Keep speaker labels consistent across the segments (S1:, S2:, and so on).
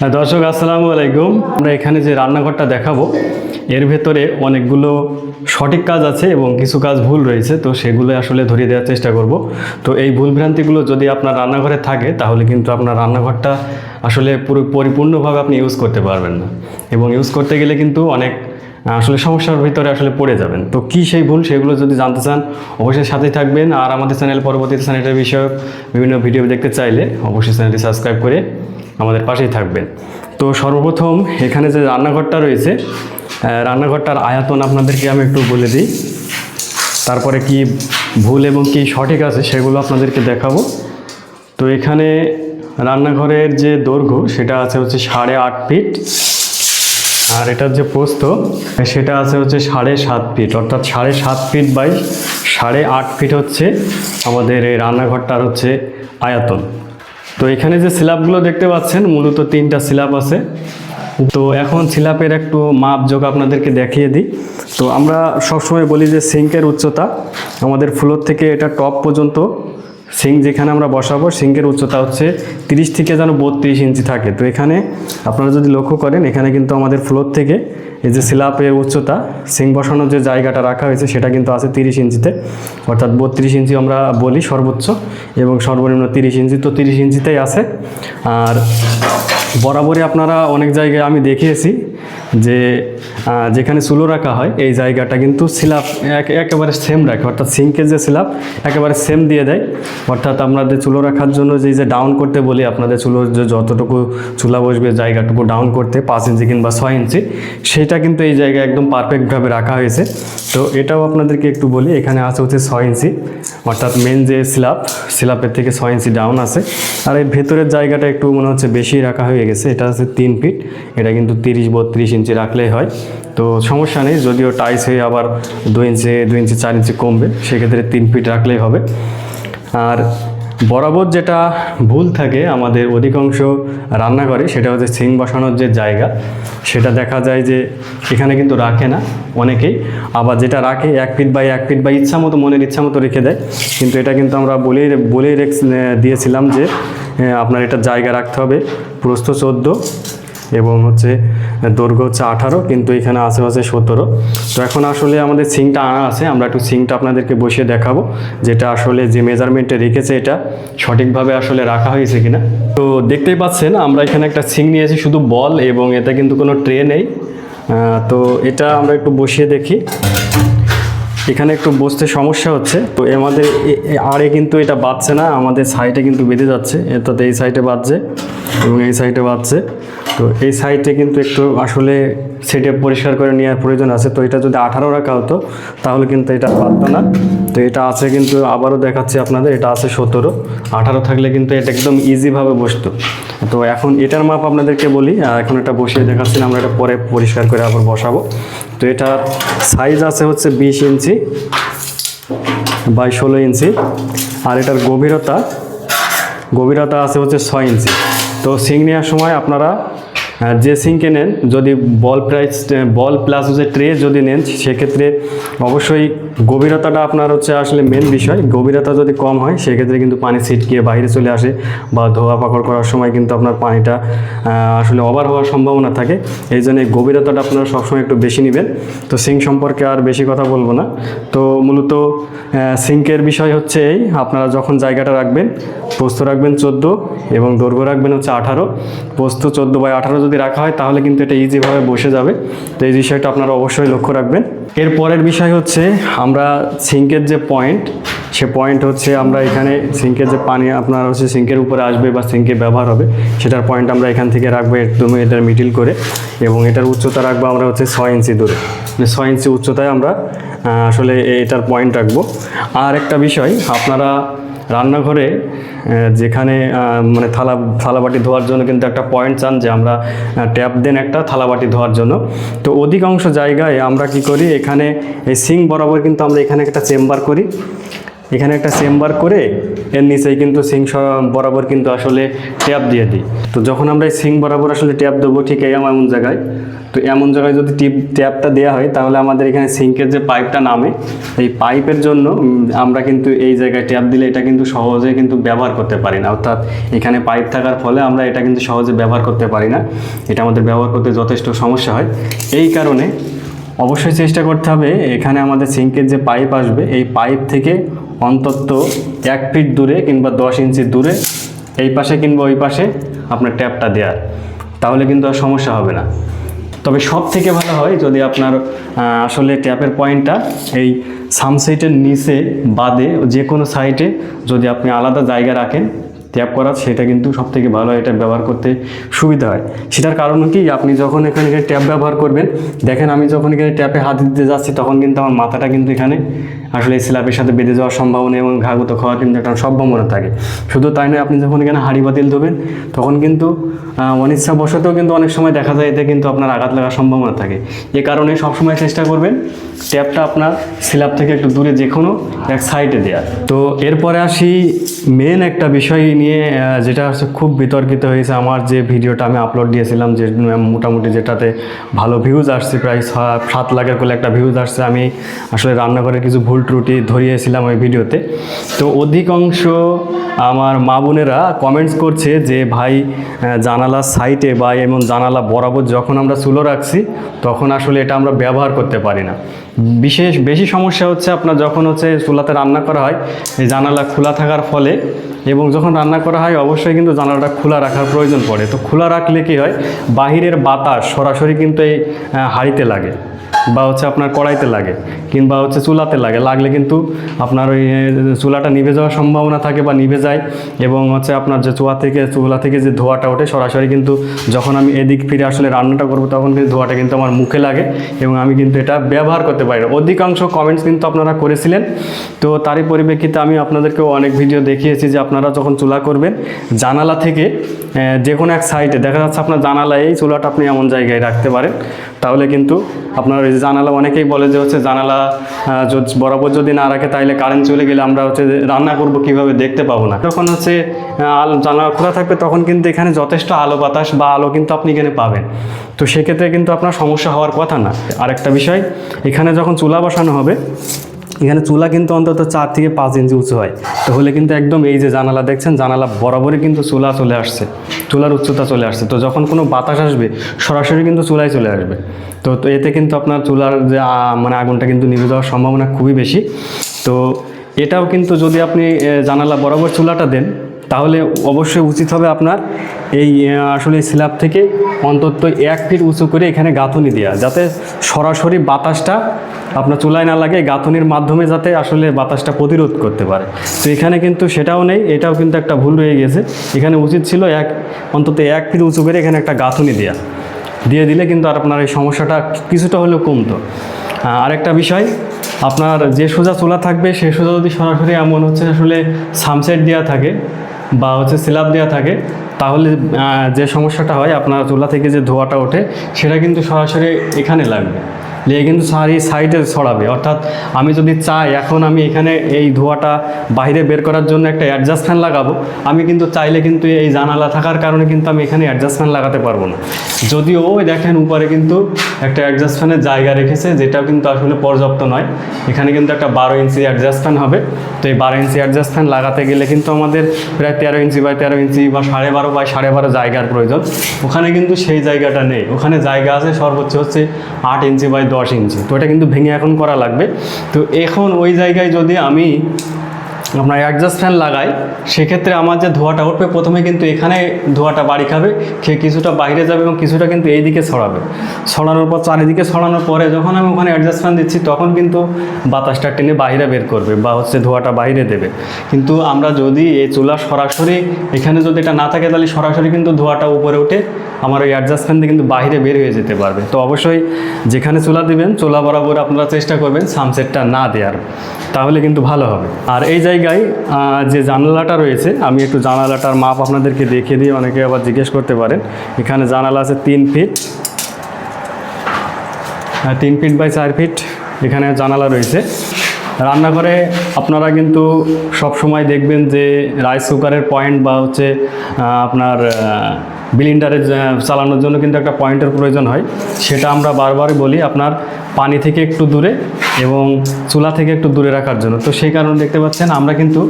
S1: হ্যাঁ, দর্শক আসসালামু আলাইকুম। আমরা এখানে যে রান্নাঘরটা দেখাবো এর ভেতরে অনেকগুলো সঠিক কাজ আছে এবং কিছু কাজ ভুল রয়েছে তো সেগুলো আসলে ধরিয়ে দেওয়ার চেষ্টা করব। তো এই ভুল ভ্রান্তিগুলো যদি আপনার রান্নাঘরে থাকে তাহলে কিন্তু আপনার রান্নাঘরটা আসলে পুরো পরিপূর্ণভাবে আপনি ইউজ করতে পারবেন না। এবং ইউজ করতে গেলে কিন্তু অনেক আসলে সমস্যার ভিতরে আসলে পড়ে যাবেন। তো কী সেই ভুল সেগুলো যদি জানতে চান অবশ্যই সাথেই থাকবেন। আর আমাদের চ্যানেল পরবর্তীতে স্যানিটারি বিষয়ক বিভিন্ন ভিডিও দেখতে চাইলে অবশ্যই চ্যানেলটি সাবস্ক্রাইব করে আমাদের পাশেই থাকবেন। তো সর্বপ্রথম এখানে যে রান্নাঘরটা রয়েছে রান্নাঘরটার আয়তন আপনাদেরকে আমি একটু বলে দিই। তারপরে কি ভুল এবং কি সঠিক আছে সেগুলো আপনাদেরকে দেখাবো। তো এখানে রান্নাঘরের যে দৈর্ঘ্য, সেটা আছে হচ্ছে সাড়ে আট ফিট। আর এটার যে প্রস্থ, সেটা আছে হচ্ছে সাড়ে সাত ফিট। অর্থাৎ সাড়ে সাত ফিট বাই সাড়ে আট ফিট হচ্ছে আমাদের এই রান্নাঘরটার হচ্ছে আয়তন। তো এখানে যে স্ল্যাবগুলো দেখতে পাচ্ছেন, মূলত তিনটা সিলাপ আছে। তো এখন সিলাপের একটু মাপ যোগ আপনাদেরকে দেখিয়ে দিই। তো আমরা সবসময় বলি যে সিঙ্কের উচ্চতা আমাদের ফ্লোর থেকে এটা টপ পর্যন্ত। সিঙ্ক যেখানে আমরা বসাবো সিঙ্কের উচ্চতা হচ্ছে তিরিশ থেকে যেন বত্রিশ ইঞ্চি থাকে। তো এখানে আপনারা যদি লক্ষ্য করেন, এখানে কিন্তু আমাদের ফ্লোর থেকে এই যে স্ল্যাপের উচ্চতা সিঙ্ক বসানোর যে জায়গাটা রাখা হয়েছে, সেটা কিন্তু আছে তিরিশ ইঞ্চিতে। অর্থাৎ বত্রিশ ইঞ্চি আমরা বলি সর্বোচ্চ এবং সর্বনিম্ন তিরিশ ইঞ্চি। তো তিরিশ ইঞ্চিতেই আছে। আর বরাবরই আপনারা অনেক জায়গায় আমি দেখিয়েছি যে যেখানে চুলো রাখা হয়, এই জায়গাটা কিন্তু এক- একেবারে সেম রাখে। অর্থাৎ সিঙ্কের যে স্ল্যাব একেবারে সেম দিয়ে দেয়। অর্থাৎ আপনাদের চুলো রাখার জন্য যে যে ডাউন করতে বলি, আপনাদের চুলোর যে যতটুকু চুলা বসবে, জায়গাটুকু ডাউন করতে পাঁচ ইঞ্চি কিংবা ছয় ইঞ্চি, সেটা কিন্তু এই জায়গায় একদম পারফেক্টভাবে রাখা হয়েছে। তো এটাও আপনাদেরকে একটু বলি, এখানে আছে হচ্ছে ছয় ইঞ্চি। অর্থাৎ মেন যে স্ল্যাব স্ল্যাবের থেকে ছয় ইঞ্চি ডাউন আছে। আর এই ভেতরের জায়গাটা একটু মনে হচ্ছে বেশি রাখা হয়ে গেছে। এটা আছে তিন ফিট এটা কিন্তু তিরিশ বত্রিশ ইঞ্চি রাখলেই হয়। তো সমস্যা নেই, যদিও টাইস হয়ে আবার দু ইঞ্চি দু ইঞ্চি, চার ইঞ্চি কমবে, সেক্ষেত্রে তিন ফিট রাখলেই হবে। আর বরাবর যেটা ভুল থাকে আমাদের অধিকাংশ রান্নাঘরে, সেটা হচ্ছে সিং বসানোর যে জায়গা, সেটা দেখা যায় যে এখানে কিন্তু রাখে না অনেকেই। আবার যেটা রাখে এক ফিট বাই এক ফিট বা ইচ্ছা মতো, মনের ইচ্ছা মতো রেখে দেয়। কিন্তু এটা কিন্তু আমরা বলেই বলেই রেখ- দিয়েছিলাম যে আপনার এটা জায়গা রাখতে হবে। প্রস্থ চোদ্দ এবং হচ্ছে দৈর্ঘ্য হচ্ছে আঠারো, কিন্তু এখানে আশেপাশে সতেরো। তো এখন আসলে আমাদের সিংটা আনা আছে, আমরা একটু সিংটা আপনাদেরকে বসিয়ে দেখাবো, যেটা আসলে যে মেজারমেন্টে রেখেছে এটা, সঠিকভাবে আসলে রাখা হয়েছে কিনা। তো দেখতেই পাচ্ছেন, আমরা এখানে একটা সিং নিয়েছি, শুধু বল এবং এতে কিন্তু কোনো ট্রে নেই। তো এটা আমরা একটু বসিয়ে দেখি। এখানে একটু বসতে সমস্যা হচ্ছে। তো আমাদের আরে কিন্তু এটা বাঁধছে না, আমাদের সাইডে কিন্তু বেঁধে যাচ্ছে। অর্থাৎ এই সাইডে বাঁধছে এবং এই সাইডে বাঁধছে তো এই সাইডে কিন্তু একটু আসলে সেটে পরিষ্কার করে নেওয়ার প্রয়োজন আছে। তো এটা যদি আঠারো রাখা হতো, তাহলে কিন্তু এটা পারতো না। তো এটা আছে কিন্তু আবারও দেখাচ্ছি আপনাদের, এটা আছে সতেরো। আঠারো থাকলে কিন্তু এটা একদম ইজিভাবে বসতো। তো এখন এটার মাপ আপনাদেরকে বলি এখন এটা বসিয়ে দেখাচ্ছি, আমরা এটা পরে পরিষ্কার করে আবার বসাবো। তো এটার সাইজ আছে হচ্ছে বিশ ইঞ্চি বাই ষোলো ইঞ্চি, আর এটার গভীরতা গভীরতা আছে হচ্ছে ছয় ইঞ্চি। তো সিং নেওয়ার সময় আপনারা যে সিঙ্কে নেন, যদি বল প্রাইস বল প্লাস হচ্ছে ট্রে যদি নেন, সেক্ষেত্রে অবশ্যই গভীরতাটা আপনার হচ্ছে আসলে মেন বিষয়। গভীরতা যদি কম হয়, সেক্ষেত্রে কিন্তু পানি ছিটকিয়ে বাইরে চলে আসে বা ধোয়া পাকড় করার সময় কিন্তু আপনার পানিটা আসলে ওভার হওয়ার সম্ভাবনা থাকে। এই জন্য গভীরতাটা আপনারা সবসময় একটু বেশি নেবেন। তো সিঙ্ক সম্পর্কে আর বেশি কথা বলব না। তো মূলত সিঙ্কের বিষয় হচ্ছে এই, আপনারা যখন জায়গাটা রাখবেন, পোস্ত রাখবেন চোদ্দ এবং দৈর্ঘ্য রাখবেন হচ্ছে আঠারো। পোস্ত চোদ্দ বাই আঠারো যদি রাখা হয়, তাহলে কিন্তু এটা ইজিভাবে বসে যাবে। তো এই বিষয়টা আপনারা অবশ্যই লক্ষ্য রাখবেন। এর পরের বিষয় হচ্ছে, আমরা সিঙ্কের যে পয়েন্ট সে পয়েন্ট হচ্ছে আমরা এখানে সিঙ্কের যে পানি, আপনার হচ্ছে সিঙ্কের উপরে আসবে বা সিঙ্কে ব্যবহার হবে, সেটার পয়েন্ট আমরা এখান থেকে রাখব একদম এটার মিডিল করে এবং এটার উচ্চতা রাখব আমরা হচ্ছে ছয় ইঞ্চি দূরে। মানে ছয় ইঞ্চি উচ্চতায় আমরা আসলে এটার পয়েন্ট রাখব। আর একটা বিষয়, আপনারা রান্নাঘরে যেখানে মানে থালা, থালাবাটি ধোয়ার জন্য কিন্তু একটা পয়েন্ট চান যে আমরা ট্যাপ দেন একটা থালাবাটি ধোয়ার জন্য। তো অধিকাংশ জায়গায় আমরা কি করি, এখানে এই সিং বরাবর কিন্তু আমরা এখানে একটা চেম্বার করি। এখানে একটা চেম্বার করে এর নিচেই কিন্তু সিং বরাবর কিন্তু আসলে ট্যাপ দিয়ে দিই। তো যখন আমরা সিং বরাবর আসলে ট্যাপ দেবো ঠিক এই এমন জায়গায়, তো এমন জায়গায় যদি টিপ ট্যাপটা দেওয়া হয় তাহলে আমাদের এখানে সিঙ্কের যে পাইপটা নামে, এই পাইপের জন্য আমরা কিন্তু এই জায়গায় ট্যাপ দিলে এটা কিন্তু সহজে কিন্তু ব্যবহার করতে পারি না। অর্থাৎ এখানে পাইপ থাকার ফলে আমরা এটা কিন্তু সহজে ব্যবহার করতে পারি না। এটা আমাদের ব্যবহার করতে যথেষ্ট সমস্যা হয়। এই কারণে অবশ্যই চেষ্টা করতে হবে, এখানে আমাদের সিঙ্কের যে পাইপ আসবে, এই পাইপ থেকে অন্তত এক ফিট দূরে কিংবা দশ ইঞ্চি দূরে এই পাশে কিংবা ওই পাশে আপনার ট্যাপটা দেওয়ার তাহলে কিন্তু আর সমস্যা হবে না। তবে সব থেকে ভালো হয় যদি আপনার আসলে ট্যাপের পয়েন্টটা এই সামসাইটের নিচে বাদে যে কোনো সাইটে যদি আপনি আলাদা জায়গা রাখেন ট্যাপ করা সেটা কিন্তু সব থেকে ভালো এটা ব্যবহার করতে সুবিধা হয়। সেটার কারণ কি, আপনি যখন এখানে ট্যাপ ব্যবহার করবেন, দেখেন আমি যখন এখানে ট্যাপে হাত দিতে যাচ্ছি, তখন কিন্তু আমার মাথাটা কিন্তু এখানে আসলে স্ল্যাবের সাথে বেঁধে যাওয়ার সম্ভাবনা এবং ঘাগুতো খাওয়ার কিন্তু একটা সম্ভাবনা থাকে। শুধু তাই নয়, আপনি যখন এখানে হাঁড়ি বাতিল ধোবেন, তখন কিন্তু অনিচ্ছাবশতেও কিন্তু অনেক সময় দেখা যায় এতে কিন্তু আপনার আঘাত লাগার সম্ভাবনা থাকে। এ কারণে সবসময় চেষ্টা করবেন ট্যাপটা আপনার স্ল্যাব থেকে একটু দূরে যে কোনো এক সাইডে দেওয়ার। তো এরপরে আসি মেন একটা বিষয় নিয়ে যেটা হচ্ছে খুব বিতর্কিত হয়েছে আমার যে ভিডিওটা আমি আপলোড দিয়েছিলাম, যে মোটামুটি যেটাতে ভালো ভিউজ আসছে, প্রায় সাত লাখের কোলে একটা ভিউজ আসছে। আমি আসলে রান্নাঘরের কিছু ভুল ত্রুটি ধরিয়েছিলাম ওই ভিডিওতে। তো অধিকাংশ আমার মা বোনেরা কমেন্টস করছে যে ভাই আহ, জানালা সাইটে বা এমন জানালা বরাবর যখন আমরা চুলো রাখছি তখন আসলে এটা আমরা ব্যবহার করতে পারি না। বিশেষ বেশি সমস্যা হচ্ছে আপনার যখন হচ্ছে চুলাতে রান্না করা হয় এই জানালা খোলা থাকার ফলে এবং যখন রান্না করা হয় অবশ্যই কিন্তু জানালাটা খোলা রাখার প্রয়োজন পড়ে। তো খোলা রাখলে কি হয়? বাহিরের বাতাস সরাসরি কিন্তু এই হাঁড়িতে লাগে। বা হচ্ছে আপনার কড়াইতে লাগে কিংবা হচ্ছে চুলাতে লাগে, লাগলে কিন্তু আপনার ওই চুলাটা নিভে যাওয়ার সম্ভাবনা থাকে বা নিভে যায় এবং হচ্ছে আপনার যে চুলা থেকে চুলা থেকে যে ধোঁয়াটা ওঠে সরাসরি কিন্তু যখন আমি এদিক ফিরে আসলে রান্নাটা করব তখন কিন্তু ধোঁয়াটা কিন্তু আমার মুখে লাগে এবং আমি কিন্তু এটা ব্যবহার করতে পারি অধিকাংশ কমেন্টস কিন্তু আপনারা করেছিলেন। তো তারই পরিপ্রেক্ষিতে আমি আপনাদেরকেও অনেক ভিডিও দেখিয়েছি যে আপনারা যখন চুলা করবেন, জানালা থেকে যে কোনো এক সাইডে দেখা যাচ্ছে আপনার জানালায় এই চুলাটা আপনি এমন জায়গায় রাখতে পারেন। তাহলে কিন্তু আপনার জানালা, অনেকেই বলে যে হচ্ছে জানালা বরাবর যদি না রাখে তাহলে কারেন্ট চলে গেলে আমরা হচ্ছে রান্না করব কীভাবে দেখতে পাবো না। যখন হচ্ছে আলো, জানালা খোলা থাকবে তখন কিন্তু এখানে যথেষ্ট আলো বাতাস বা আলো কিন্তু আপনি এখানে পাবেন। তো সেক্ষেত্রে কিন্তু আপনার সমস্যা হওয়ার কথা না। আরেকটা বিষয়, এখানে যখন চুলা বসানো হবে, এখানে চুলা কিন্তু অন্তত চার থেকে পাঁচ ইঞ্চি উঁচু হয়। তাহলে কিন্তু একদম এই যে জানালা দেখছেন, জানালা বরাবরই কিন্তু চুলা চলে আসছে। চুলার উচ্চতা চলে আসছে। তো যখন কোনো বাতাস আসবে, সরাসরি কিন্তু চুলায় চলে আসবে। তো এতে কিন্তু আপনার চুলার যে মানে আগুনটা কিন্তু নিভে যাওয়ার সম্ভাবনা খুবই বেশি। তো এটাও কিন্তু যদি আপনি জানালা বরাবর চুলাটা দেন তাহলে অবশ্যই উচিত হবে আপনার এই আসলে স্ল্যাব থেকে অন্তত এক ফিট উঁচু করে এখানে গাঁথুনি দেওয়া, যাতে সরাসরি বাতাসটা আপনার চুলায় না লাগে, গাঁথনির মাধ্যমে যাতে আসলে বাতাসটা প্রতিরোধ করতে পারে। তো এখানে কিন্তু সেটাও নেই, এটাও কিন্তু একটা ভুল রয়ে গেছে। এখানে উচিত ছিল এক, অন্তত এক ফিট উঁচু করে এখানে একটা গাঁথুনি দেওয়া। দিয়ে দিলে কিন্তু আর আপনার এই সমস্যাটা কিছুটা হলেও কমতো। আরেকটা বিষয়, আপনার যে সোজা চুলা থাকবে, সে সোজা যদি সরাসরি এমন হচ্ছে আসলে সামসেট দেওয়া থাকে বা হচ্ছে স্ল্যাব দেওয়া থাকে, তাহলে যে সমস্যাটা হয় আপনার চুলা থেকে যে ধোঁয়াটা ওঠে, সেটা কিন্তু সরাসরি এখানে লাগবে। লেগে কিন্তু সারি সাইডে ছড়াবে। অর্থাৎ আমি যদি চাই, এখন আমি এখানে এই ধোঁয়াটা বাইরে বের করার জন্য একটা অ্যাডজাস্ট ফ্যান লাগাবো, আমি কিন্তু চাইলে কিন্তু এই জানালা থাকার কারণে কিন্তু আমি এখানে অ্যাডজাস্ট ফ্যান লাগাতে পারব না। যদিও ওই দেখেন উপরে কিন্তু একটা অ্যাডজাস্ট ফ্যানের জায়গা রেখেছে, যেটাও কিন্তু আসলে পর্যাপ্ত নয়। এখানে কিন্তু একটা বারো ইঞ্চি অ্যাডজাস্ট ফ্যান হবে। তো এই বারো ইঞ্চি অ্যাডজাস্ট ফ্যান লাগাতে গেলে কিন্তু আমাদের প্রায় তেরো ইঞ্চি বাই তেরো ইঞ্চি বা সাড়ে বারো বাই সাড়ে বারো জায়গার প্রয়োজন। ওখানে কিন্তু সেই জায়গাটা নেই। ওখানে জায়গা আছে সর্বোচ্চ হচ্ছে আট ইঞ্চি বাই দশ ইঞ্চি। তো এটা কিন্তু ভেঙে এখন করা লাগবে। তো এখন ওই জায়গায় যদি আমি আপনার অ্যাডজাস্ট ফ্যান লাগাই, সেক্ষেত্রে আমার যে ধোঁয়াটা উঠবে, প্রথমে কিন্তু এখানে ধোঁয়াটা বাড়ি খাবে, খেয়ে কিছুটা বাইরে যাবে এবং কিছুটা কিন্তু এই দিকে ছড়াবে। ছড়ানোর পর চারিদিকে ছড়ানোর পরে যখন আমি ওখানে অ্যাডজাস্ট ফ্যান দিচ্ছি, তখন কিন্তু বাতাসটা টেনে বাইরে বের করবে বা হচ্ছে ধোঁয়াটা বাইরে দেবে। কিন্তু আমরা যদি এই চুলা সরাসরি, এখানে যদি এটা না থাকে, তাহলে সরাসরি কিন্তু ধোঁয়াটা উপরে উঠে আমার ওই অ্যাডজাস্ট ফ্যান কিন্তু বাইরে বের হয়ে যেতে পারবে। তো অবশ্যই যেখানে চুলা দিবেন, চুলা বরাবর আপনারা চেষ্টা করবেন সানসেটটা না দেওয়ার। তাহলে কিন্তু ভালো হবে। আর এই জায়গায় আহ, যে জানালাটা রয়েছে আমি একটু জানালাটার মাপ আপনাদেরকে দেখিয়ে দিয়ে অনেকে আবার জিজ্ঞেস করতে পারেন। এখানে জানালা আছে তিন ফিট। তিন ফিট বাই চার ফিট এখানে জানালা রয়েছে। রান্নাঘরে আপনারা কিন্তু সব সময় দেখবেন যে রাইস কুকারের পয়েন্ট বা হচ্ছে আপনার বিলিন্ডারে চালানোর জন্য কিন্তু একটা পয়েন্টের প্রয়োজন হয়। সেটা আমরা বারবারই বলি আপনার পানি থেকে একটু দূরে এবং চুলা থেকে একটু দূরে রাখার জন্য। তো সেই কারণে দেখতে পাচ্ছেন আমরা কিন্তু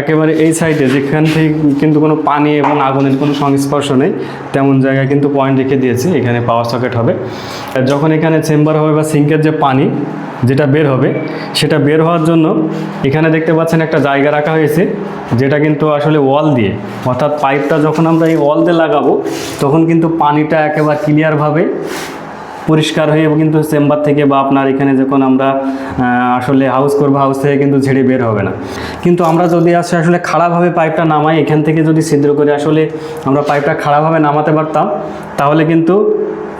S1: একেবারে এই সাইডে যেখান থেকে কিন্তু কোনো পানি এবং আগুনের কোনো সংস্পর্শ নেই, তেমন জায়গায় কিন্তু পয়েন্ট রেখে দিয়েছি, এখানে পাওয়ার সকেট হবে। যখন এখানে চেম্বার হবে বা সিঙ্কের যে পানি যেটা বের হবে, সেটা বের হওয়ার জন্য এখানে দেখতে পাচ্ছেন একটা জায়গা রাখা হয়েছে, যেটা কিন্তু আসলে ওয়াল দিয়ে, অর্থাৎ পাইপটা যখন আমরা এই ওয়াল দিয়ে লাগাবো তখন কিন্তু পানিটা একেবারে ক্লিয়ারভাবে পরিষ্কার হয়ে কিন্তু চেম্বার থেকে বা আপনার এখানে যখন আমরা আসলে হাউস করব হাউস থেকে কিন্তু ঝেড়ে বের হবে না। কিন্তু আমরা যদি আসে আসলে খারাপভাবে পাইপটা নামাই, এখান থেকে যদি ছিদ্র করে আসলে আমরা পাইপটা খারাপভাবে নামাতে পারতাম, তাহলে কিন্তু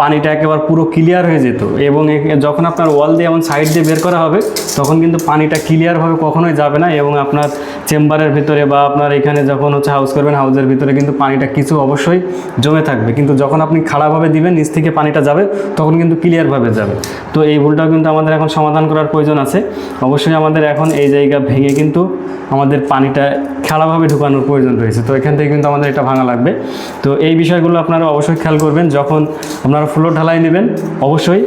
S1: পানিটা একেবারে পুরো ক্লিয়ার হয়ে যেত এবং যখন আপনার ওয়াল দিয়ে এমন সাইড দিয়ে বের করা হবে, তখন কিন্তু পানিটা ক্লিয়ারভাবে কখনোই যাবে না এবং আপনার চেম্বারের ভিতরে বা আপনার এখানে যখন হচ্ছে হাউস করবেন হাউসের ভিতরে কিন্তু পানিটা কিছু অবশ্যই জমে থাকবে। কিন্তু যখন আপনি খাড়াভাবে দিবেন, নিচ থেকে পানিটা যাবে, তখন কিন্তু ক্লিয়ারভাবে যাবে। তো এই ভুলটাও কিন্তু আমাদের এখন সমাধান করার প্রয়োজন আছে। অবশ্যই আমাদের এখন এই জায়গা ভেঙে কিন্তু আমাদের পানিটা খাড়াভাবে ঢুকানোর প্রয়োজন রয়েছে। তো এখান থেকে কিন্তু আমাদের এটা ভাঙা লাগবে। তো এই বিষয়গুলো আপনারা অবশ্যই খেয়াল করবেন। যখন আপনারা ফ্লোর ঢালাই নেবেন। অবশ্যই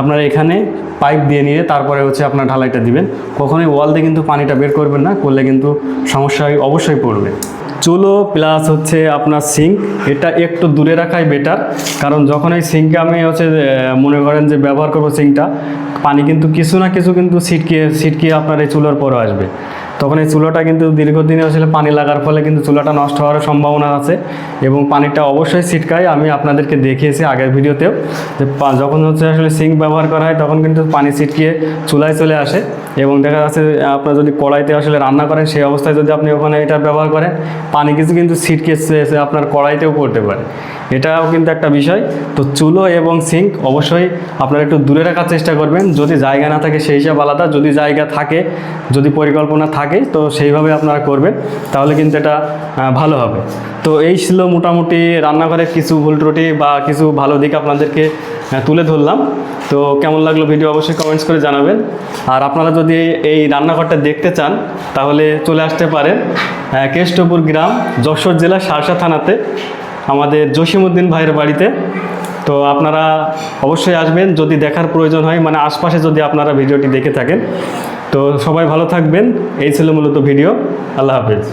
S1: আপনারা এখানে পাইপ দিয়ে নিয়ে তারপরে হচ্ছে আপনার ঢালাইটা দিবেন। কখনোই ওয়াল দিয়ে কিন্তু পানিটা বের করবেন না, করলে কিন্তু সমস্যায় অবশ্যই পড়বে। চুলো প্লাস হচ্ছে আপনার সিঙ্ক এটা একটু দূরে রাখাই বেটার কারণ যখন এই সিঙ্কে আমি হচ্ছে মনে করেন যে ব্যবহার করব সিঙ্কটা পানি কিন্তু কিছু না কিছু কিন্তু ছিটকিয়ে ছিটকিয়ে আপনার এই চুলোর পরে আসবে। তখন এই চুলোটা কিন্তু দীর্ঘদিনে আসলে পানি লাগার ফলে কিন্তু চুলাটা নষ্ট হওয়ার সম্ভাবনা আছে এবং পানিটা অবশ্যই ছিটকায় আমি আপনাদেরকে দেখিয়েছি আগের ভিডিওতেও যে যখন হচ্ছে আসলে সিঙ্ক ব্যবহার করা হয় তখন কিন্তু পানি ছিটকিয়ে চুলায় চলে আসে। এবং দেখা যাচ্ছে আপনার যদি কড়াইতে আসলে রান্না করেন, সেই অবস্থায় যদি আপনি ওখানে এটা ব্যবহার করেন, পানি কিছু কিন্তু ছিটকে আপনার কড়াইতেও পড়তে পারে। এটাও কিন্তু একটা বিষয়। তো চুলো এবং সিঙ্ক অবশ্যই আপনারা একটু দূরে রাখার চেষ্টা করবেন। যদি জায়গা না থাকে, সেই হিসাব আলাদা। যদি জায়গা থাকে, যদি পরিকল্পনা থাকে, তো সেইভাবে আপনারা করবেন। তাহলে কিন্তু এটা ভালো হবে। তো এই ছিল মোটামুটি রান্নাঘরের কিছু ভুল ত্রুটি বা কিছু ভালো দিক আপনাদেরকে তুলে ধরলাম। তো কেমন লাগল ভিডিও অবশ্যই কমেন্টস করে জানাবেন। আর আপনারা যদি এই রান্নাঘরটা দেখতে চান, তাহলে চলে আসতে পারেন কেষ্টপুর গ্রাম, যশোর জেলা সারসা থানাতে, আমাদের জসিমউদ্দিন ভাইয়ের বাড়িতে। তো আপনারা অবশ্যই আসবেন, যদি দেখার প্রয়োজন হয় মানে আশপাশে যদি আপনারা ভিডিওটি দেখে থাকেন। তো সবাই ভালো থাকবেন, এই ছিল মূলত ভিডিও, আল্লাহ হাফেজ।